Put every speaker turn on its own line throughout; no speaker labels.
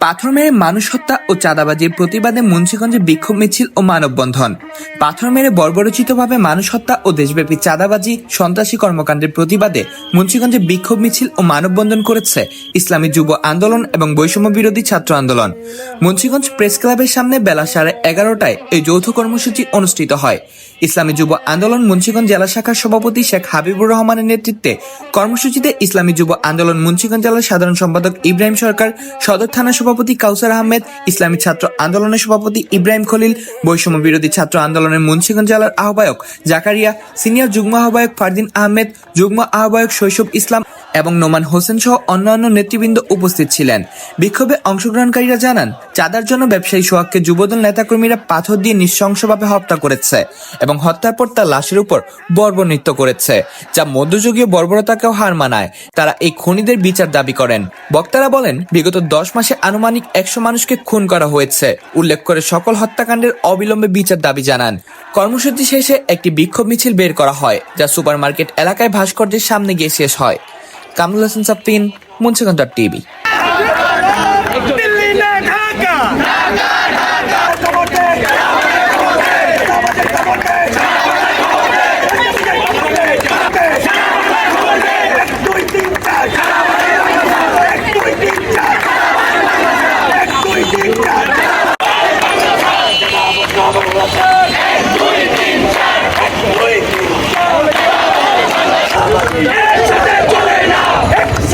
পাথর মেরে মানুষ হত্যা ও চাঁদাবাজির প্রতিবাদে মুন্সিগঞ্জে বিক্ষোভ মিছিল ও মানববন্ধন। পাথর মেরে বর্বরচিতভাবে মানুষ হত্যা ও দেশব্যাপী চাঁদাবাজি, সন্ত্রাসী কর্মকাণ্ডের প্রতিবাদে মুন্সিগঞ্জে বিক্ষোভ মিছিল ও মানববন্ধন করেছে ইসলামী যুব আন্দোলন এবং বৈষম্য বিরোধী ছাত্র আন্দোলন। মুন্সিগঞ্জ প্রেস ক্লাবের সামনে বেলা সাড়ে এগারোটায় এই যৌথ কর্মসূচি অনুষ্ঠিত হয়। ইসলামী যুব আন্দোলন মুন্সিগঞ্জ জেলা শাখার সভাপতি শেখ হাবিবুর রহমানের নেতৃত্বে কর্মসূচিতে ইসলামী যুব আন্দোলন মুন্সিগঞ্জ জেলার সাধারণ সম্পাদক ইব্রাহিম সরকার, সদর থানা সভাপতি কাউসার আহমেদ, ইসলামী ছাত্র আন্দোলনের সভাপতি ইব্রাহিম খলিল, বৈষম্য বিরোধী ছাত্র আন্দোলনের মুন্সিগঞ্জ জেলার আহ্বায়ক জাকারিয়া, সিনিয়র যুগ্ম আহ্বায়ক ফারদিন আহমেদ, যুগ্ম আহ্বায়ক শৈশব ইসলাম এবং নোমান হোসেন সহ অন্যান্য নেতৃবৃন্দ উপস্থিত ছিলেন। বিক্ষোভে অংশগ্রহণকারীরা জানান, চাঁদার জন্য ব্যবসায়ী সোহাগকে যুবদল নেতাকর্মীরা পাথর দিয়ে নৃশংসভাবে হত্যা করেছে এবং হত্যার পর তার লাশের উপর বর্বর নৃত্য করেছে, যা মধ্যযুগীয় বর্বরতাকেও হার মানায়। তারা এই খুনিদের বিচার দাবি করেন। বক্তারা বলেন, বিগত দশ মাসে আনুমানিক একশো মানুষকে খুন করা হয়েছে। উল্লেখ করে সকল হত্যাকাণ্ডের অবিলম্বে বিচার দাবি জানান। কর্মসূচি শেষে একটি বিক্ষোভ মিছিল বের করা হয়, যা সুপারমার্কেট এলাকায় ভাস্কর্যের সামনে গিয়ে শেষ হয়। কামরুল হাসান সাফিন মুন্সিগঞ্জ টিভি।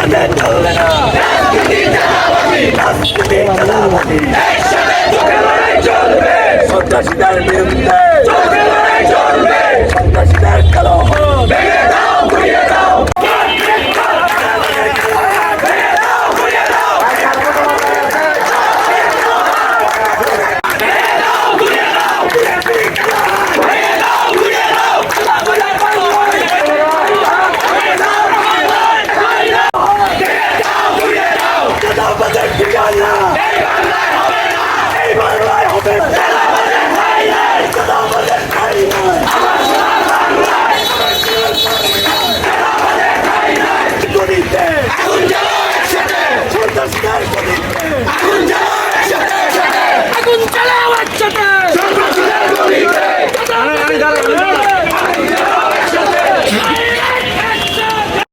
একসাথে চলে না রাজনীতি চালাবাজি রাজনীতি চালাবাজি একসাথে চলবে সন্ত্রাসীদের বিরুদ্ধে চলবে